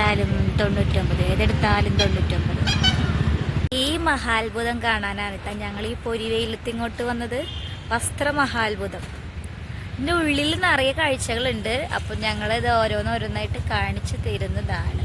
ഏതെടുത്താലും തൊണ്ണൂറ്റൊമ്പത് ഏതെടുത്താലും തൊണ്ണൂറ്റൊമ്പത്. ഈ മഹാത്ഭുതം കാണാനാണ് കേട്ടോ ഞങ്ങൾ ഈ പൊരിവെയിലത്ത് ഇങ്ങോട്ട് വന്നത്. വസ്ത്ര മഹാത്ഭുതം ഇതിന്റെ ഉള്ളിൽ നിറയെ കാഴ്ചകളുണ്ട്. അപ്പം ഞങ്ങളിത് ഓരോന്നോരോന്നായിട്ട് കാണിച്ചു തരുന്നതാണ്.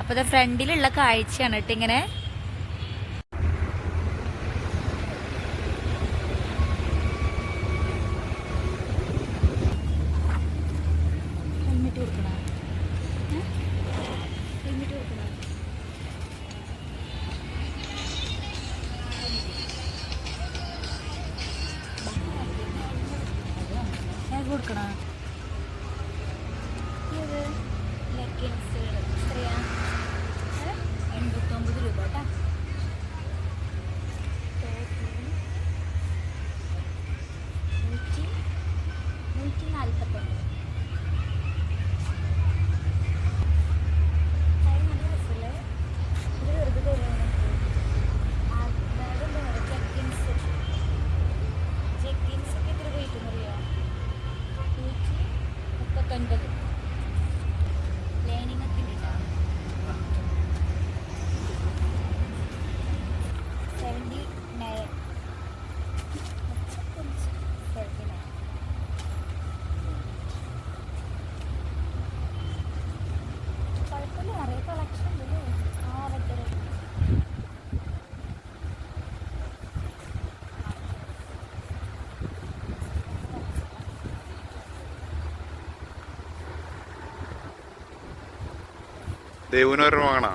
അപ്പോൾ ഇത് ഫ്രണ്ടിലുള്ള കാഴ്ചയാണ് കേട്ടോ ഇങ്ങനെ ദേവുന് ഒരെണ്ണം വാങ്ങണ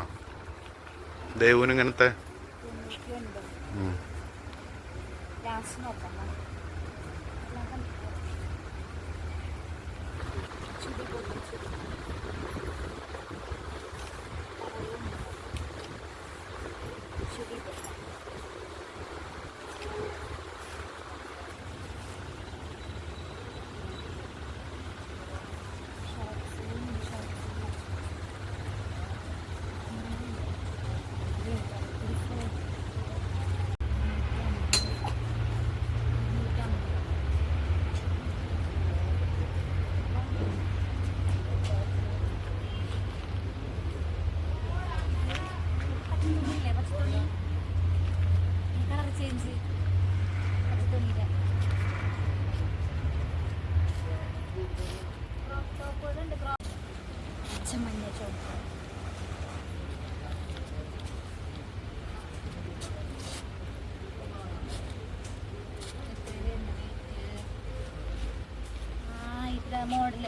മോഡൽ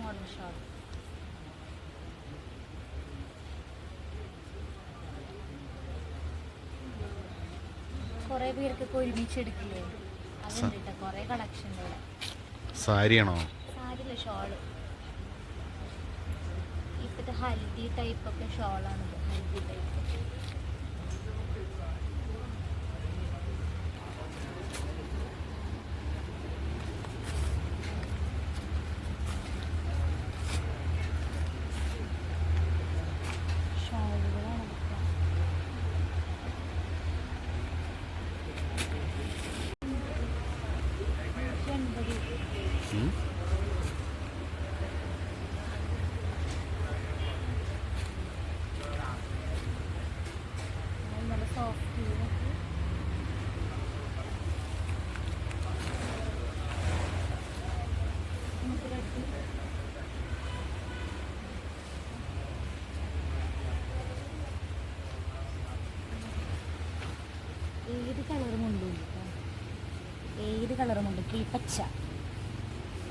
മോഡൽ ഷോപ്പ് കുറെ പേർക്കൊക്കെ ഒരുമിച്ച് എടുക്കില്ലേ? അതുണ്ട് കേട്ടോ കളക്ഷൻ ഇവിടെ. സാരിയാണോ? സാരില്ല ഷോൾ. ഇപ്പോഴത്തെ ഹൽദി ടൈപ്പ് ഒക്കെ ഷോളാണിത്. ഹൽദി ടൈപ്പ് ഏത് കളറും ഉണ്ട് കിളിപ്പച്ച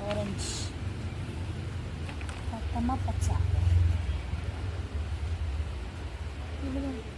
ഓറഞ്ച് പത്തമ്മ പച്ച. വയലറ്റ്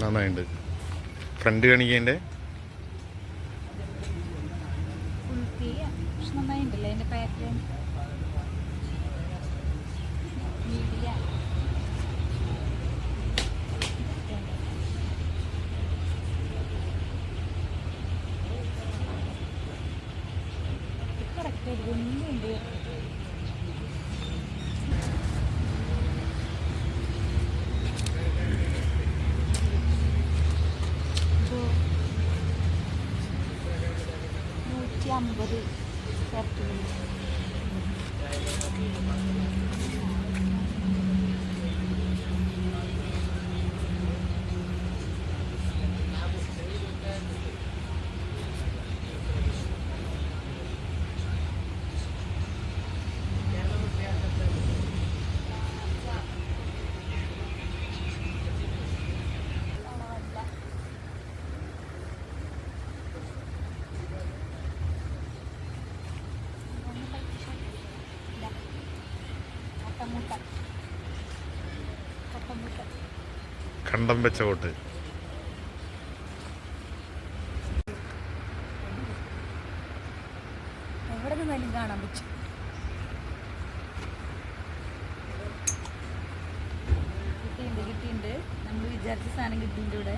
നന്നായിട്ടുണ്ട് ഫ്രണ്ട് കാണിക്കേണ്ടേ കുൽഫി പക്ഷെ കണ്ടം വെച്ച കോട്ട്. എവിടെ നിന്നാലും കാണാൻ പറ്റും. കിട്ടിയിട്ടുണ്ട് കിട്ടിയിട്ടുണ്ട്. നമ്മൾ വിചാരിച്ച സാധനം കിട്ടിയിട്ടുണ്ട് ഇവിടെ.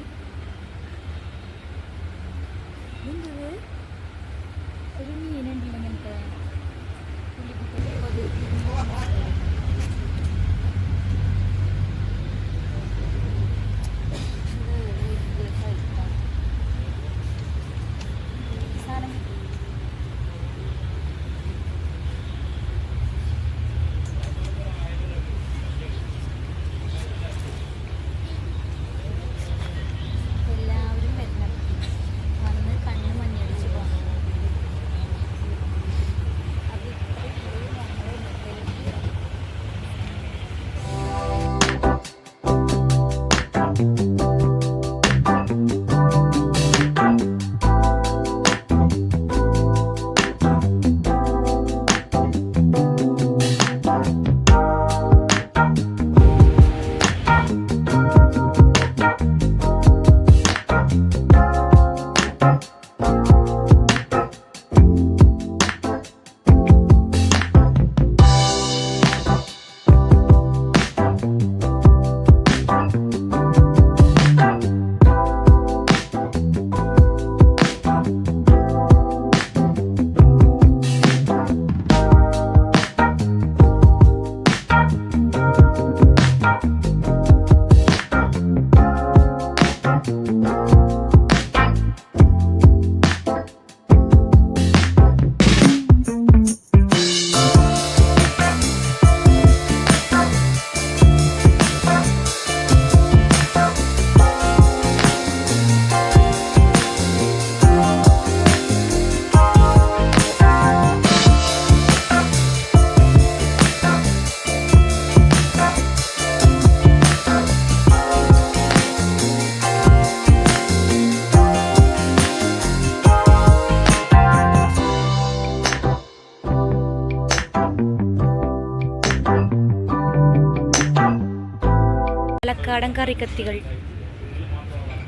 പാലക്കാടൻ കറിക്കത്തികൾ.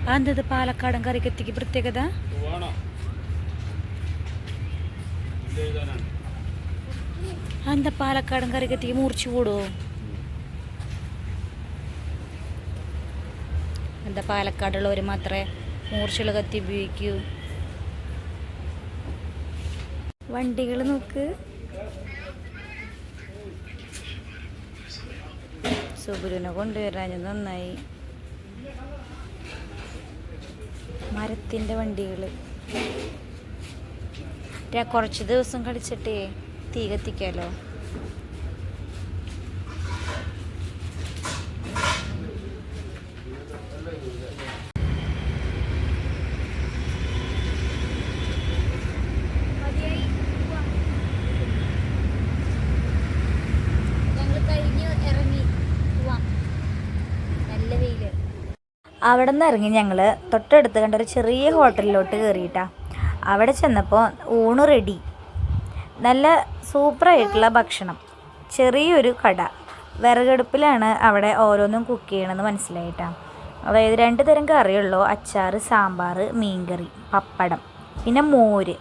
അതെന്തത് പാലക്കാടൻ കറിക്കത്തിക്ക് പ്രത്യേകത? എന്താ പാലക്കാടൻ കറിക്കത്തിക്ക് മൂർച്ച കൂടുവോ? എന്താ പാലക്കാടുള്ളവർ മാത്രമേ മൂർച്ചയുള്ള കത്തി ഉപയോഗിക്കൂ വണ്ടികൾ നോക്ക്. സുബുരുവിനെ കൊണ്ടുവരാൻ നന്നായി. മരത്തിന്റെ വണ്ടികൾ കുറച്ച് ദിവസം കളിച്ചിട്ടേ തീ കത്തിക്കാലോ ഞങ്ങൾ കഴിഞ്ഞ് ഇറങ്ങി പോവാം നല്ല വെയിൽ അവിടെ നിന്ന് ഇറങ്ങി ഞങ്ങൾ തൊട്ടടുത്ത് കണ്ട ഒരു ചെറിയ ഹോട്ടലിലോട്ട് കയറിയിട്ടാ അവിടെ ചെന്നപ്പോൾ ഊണ് റെഡി നല്ല സൂപ്പറായിട്ടുള്ള ഭക്ഷണം. ചെറിയൊരു കട. വിറകടുപ്പിലാണ് അവിടെ ഓരോന്നും കുക്ക് ചെയ്യണമെന്ന് മനസ്സിലായിട്ടാ. അതായത് രണ്ട് തരം കറിയുള്ളൂ. അച്ചാർ സാമ്പാർ മീൻകറി പപ്പടം പിന്നെ മോര്.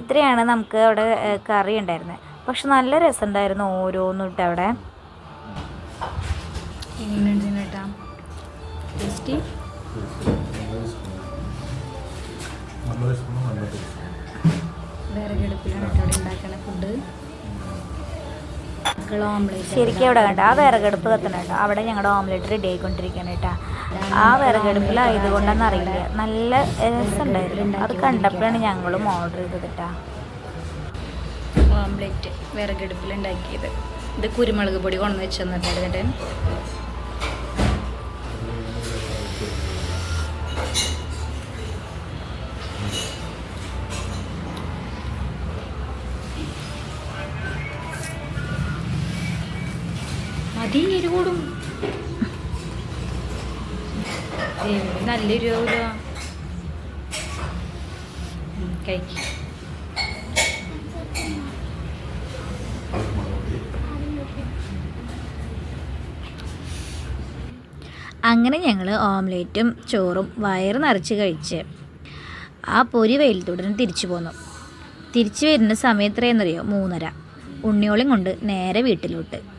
ഇത്രയാണ് നമുക്ക് അവിടെ കറി ഉണ്ടായിരുന്നത് പക്ഷെ നല്ല രസമുണ്ടായിരുന്നു ഓരോന്നും ഇട്ട് അവിടെ ടേസ്റ്റി വിറകടുപ്പിലാണ് ഫുഡ് ശരിക്കും അവിടെ കണ്ട? ആ വിറകടുപ്പ് കത്തണുണ്ട് അവിടെ ഞങ്ങളുടെ ഓംലെറ്റ് റെഡി ആയിക്കൊണ്ടിരിക്കുകയാണ് കേട്ടോ. ആ വിറകടുപ്പിലായതുകൊണ്ടാണെന്ന് അറിയില്ല. നല്ല രസമുണ്ടായിരുന്നു. അത് കണ്ടപ്പോഴാണ് ഞങ്ങളും ഓർഡർ ചെയ്തത് കേട്ടാ. ഓംലെറ്റ് വിറകടുപ്പിലുണ്ടാക്കിയത്. ഇത് കുരുമുളക് പൊടി കൊണ്ടുവച്ചു തന്നിട്ടുണ്ട്. തന്നിട്ട് മതി എരികൂടും നല്ല എരിവാവില്ല കഴിക്കും. അങ്ങനെ ഞങ്ങൾ ഓംലേറ്റും ചോറും വയറ് നിറച്ച് കഴിച്ച് ആ പൊരി വെയിലത്തുടനെ തിരിച്ചു പോന്നു. തിരിച്ചു വരുന്ന സമയം എത്രയെന്നറിയോ മൂന്നര. ഉണ്ണിയോളം കൊണ്ട് നേരെ വീട്ടിലോട്ട്.